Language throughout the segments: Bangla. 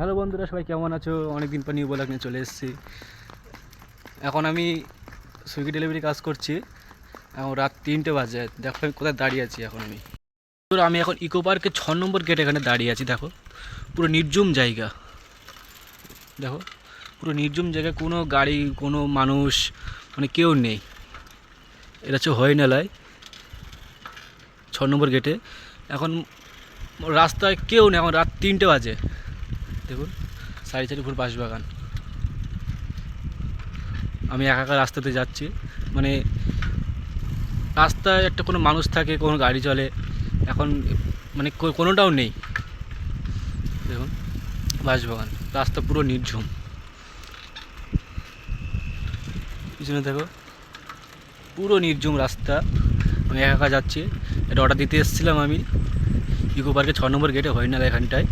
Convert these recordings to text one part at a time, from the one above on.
হ্যালো বন্ধুরা, সবাই কেমন আছো? অনেকদিন পর নিউ ব্লগ নিয়ে চলে এসেছি। এখন আমি সুইগি ডেলিভারি কাজ করছি। এখন রাত তিনটে বাজে। দেখো আমি কোথায় দাঁড়িয়ে আছি এখন আমি। আমি এখন ইকো পার্কের ছ নম্বর গেট এখানে দাঁড়িয়ে আছি, দেখো। পুরো নির্জুম জায়গা। দেখো, পুরো নির্জুম জায়গায় কোনো গাড়ি, কোনো মানুষ মানে কেউ নেই। এটা হচ্ছে হরিণালয়, ছ নম্বর গেটে এখন রাস্তায় কেউ নেই। এখন রাত তিনটে বাজে। দেখুন, সারি সারি পুরো বাঁশবাগান। আমি একা একা রাস্তাতে যাচ্ছি। মানে রাস্তায় একটা কোনো মানুষ থাকে, কোনো গাড়ি চলে, এখন মানে কোনোটাও নেই। দেখুন, বাঁশবাগান, রাস্তা পুরো নির্ঝুম। পিছনে দেখো, পুরো নির্ঝুম রাস্তা। আমি একা একা যাচ্ছি। এটা অর্ডার দিতে এসেছিলাম আমি। ইকো পার্কে ছ নম্বর গেটে হয় না এখানটায়।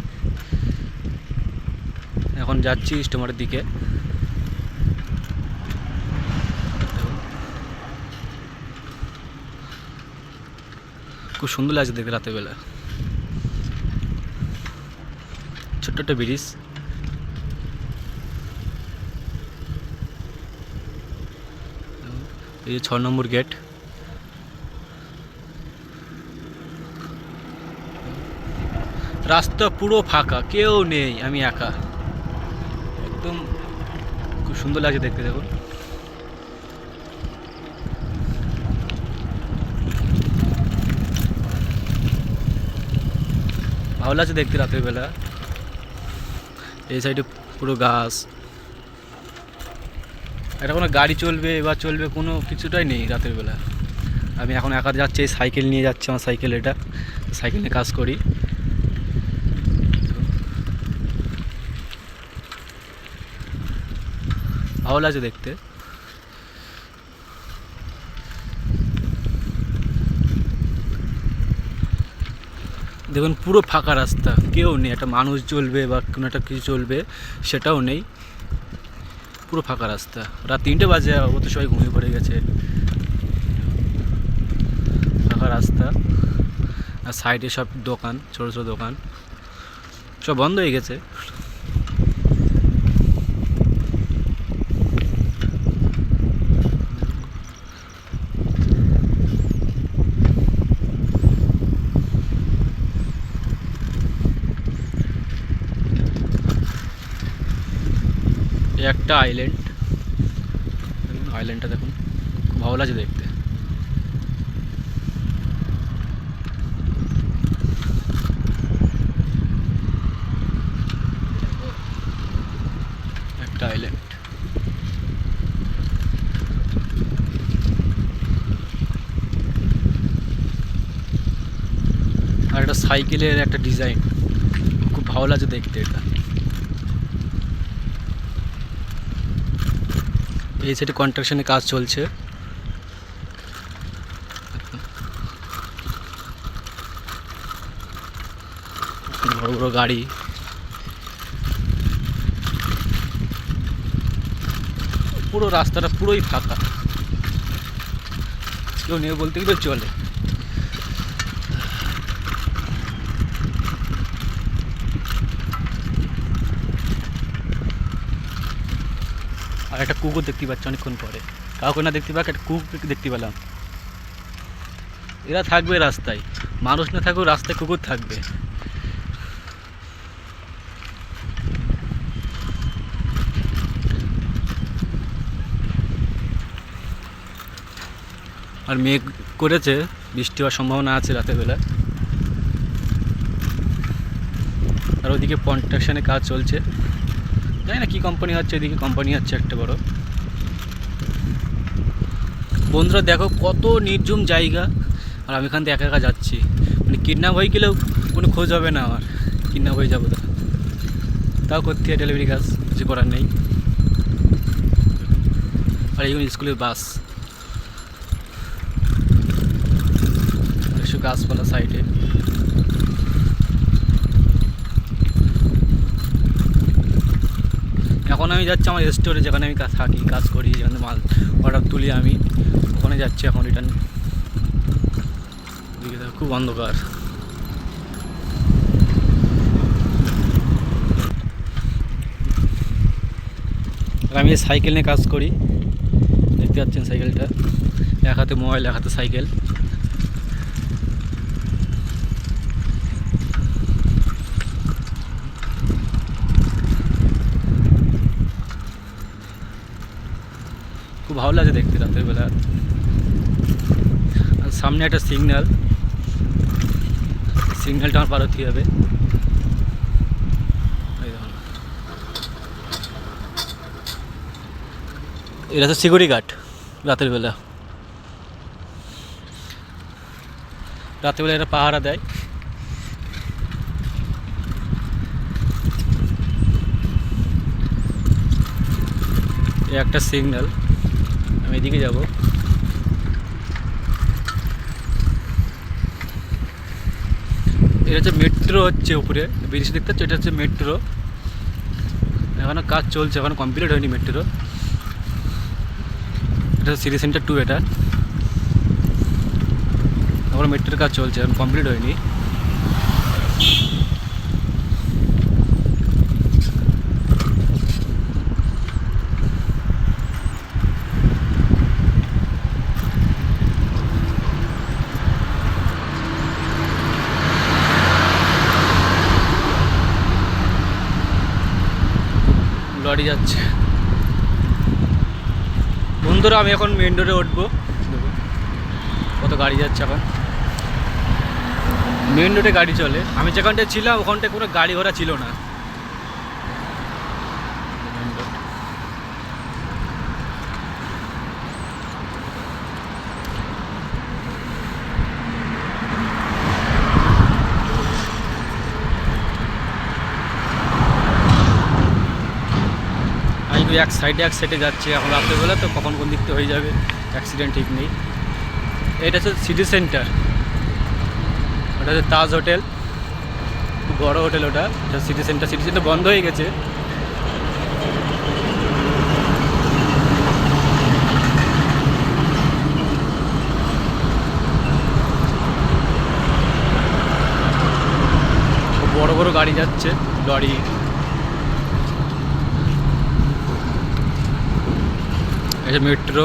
এখন যাচ্ছি স্টোমারের দিকে। খুব সুন্দর লাগছে দেখতে রাতের বেলা। ছোট্ট একটা ব্রিজ। এই যে ছ নম্বর গেট রাস্তা পুরো ফাঁকা, কেউ নেই, আমি একা। একদম খুব সুন্দর লাগছে দেখতে দেখুন ভালো লাগছে দেখতে রাতের বেলা। এই সাইডে পুরো গাছ। এটা কোনো গাড়ি চলবে বা চলবে কোনো কিছুটাই নেই রাতের বেলা। আমি এখন একা যাচ্ছি সাইকেল নিয়ে যাচ্ছি, আমার সাইকেল এটা। সাইকেল নিয়ে কাজ করি। ভালো লাগছে দেখতে। দেখুন, পুরো ফাঁকা রাস্তা। কেউ নেই, একটা মানুষ চলবে বা কোনো একটা কিছু চলবে, সেটাও নেই। পুরো ফাঁকা রাস্তা। রাত তিনটে বাজে ও তো সবাই ঘুমিয়ে পড়ে গেছে। ফাঁকা রাস্তা। আর সাইডে সব দোকান, ছোটো ছোটো দোকান। সব বন্ধ হয়ে গেছে। একটা আইল্যান্ড আইল্যান্ডটা দেখুন, খুব ভালো লাগছে দেখতে। একটা আইল্যান্ড আর একটা সাইকেলের একটা ডিজাইন খুব ভালো লাগছে দেখতে এটা। এই সাইডে কন্ট্রাকশনের কাজ চলছে। বড় বড় গাড়ি। পুরো রাস্তাটা পুরোই ফাঁকা। কেউ নিয়ে বলতে গেলে চলে। আর একটা কুকুর দেখতে পাচ্ছি অনেকক্ষণ পরে। কাউকে না দেখতে পাক, একটা কুকুর দেখতে পেলাম। এরা থাকবে রাস্তায়। মানুষ না থাকুক, রাস্তায় কুকুর থাকবে। আর মেঘ করেছে, বৃষ্টি হওয়ার সম্ভাবনা আছে রাতের বেলা আর ওদিকে কন্ট্রাকশনে কাজ চলছে। জানি না কী কোম্পানি হচ্ছে এদিকে কোম্পানি হচ্ছে একটা বড়। বন্ধুরা, দেখো কত নির্জুম জায়গা। আর আমি এখান থেকে একা একা যাচ্ছি। মানে কিডন্যাপ হয়ে গেলেও কোনো খোঁজ হবে না আমার। কিডন্যাপ হয়ে যাব তা তাও করতে হয় ডেলিভারি কাজ, কিছু করার নেই। আর এইগুলো স্কুলের বাস একশো গাছপালা সাইডে এখন আমি যাচ্ছি আমার স্টোরে যেখানে আমি থাকি, কাজ করি, যেখানে মাল অর্ডার তুলি আমি। ওখানে যাচ্ছি এখন রিটার্ন খুব অন্ধকার। আমি সাইকেল নিয়ে কাজ করি। দেখতে পাচ্ছেন সাইকেলটা। এক হাতে মোবাইল, এক হাতে সাইকেল। ভালো লাগে দেখতে রাতের বেলা আর সামনে একটা সিগন্যাল। সিগন্যালটা আমার পার হতে হবে। এটা তো সিকিউরিটি গার্ড রাতের বেলা রাতের বেলা এটা পাহারা দেয়। একটা সিগন্যাল। আমি এদিকে যাব। এটা হচ্ছে মেট্রো হচ্ছে উপরে ব্রিজ দেখতে পাচ্ছ? এটা হচ্ছে মেট্রো এখনও কাজ চলছে, এখনও কমপ্লিট হয়নি মেট্রো এটা সিটি সেন্টার টু এটা। এখন মেট্রোর কাজ চলছে, এখন কমপ্লিট হয়নি। লরি যাচ্ছে। বন্ধুরা, আমি এখন মেন রোডে উঠবো। কত গাড়ি যাচ্ছে এখন? মেন রোডে গাড়ি চলে। আমি যেখানটায় ছিলাম, ওখানটায় কোনো গাড়ি ঘোড়া ছিল না। আমি তো এক সাইডে এক সাইডে যাচ্ছে। এখন রাত্রেবেলা তো কখন কোন দিকতে হয়ে যাবে অ্যাক্সিডেন্ট ঠিক নেই। এটা হচ্ছে সিটি সেন্টার ওটা হচ্ছে তাজ হোটেল। বড় হোটেল ওটা। সিটি সেন্টার সিটি সেন্টার বন্ধ হয়ে গেছে। বড় বড় গাড়ি যাচ্ছে, লরি। এই যে মেট্রো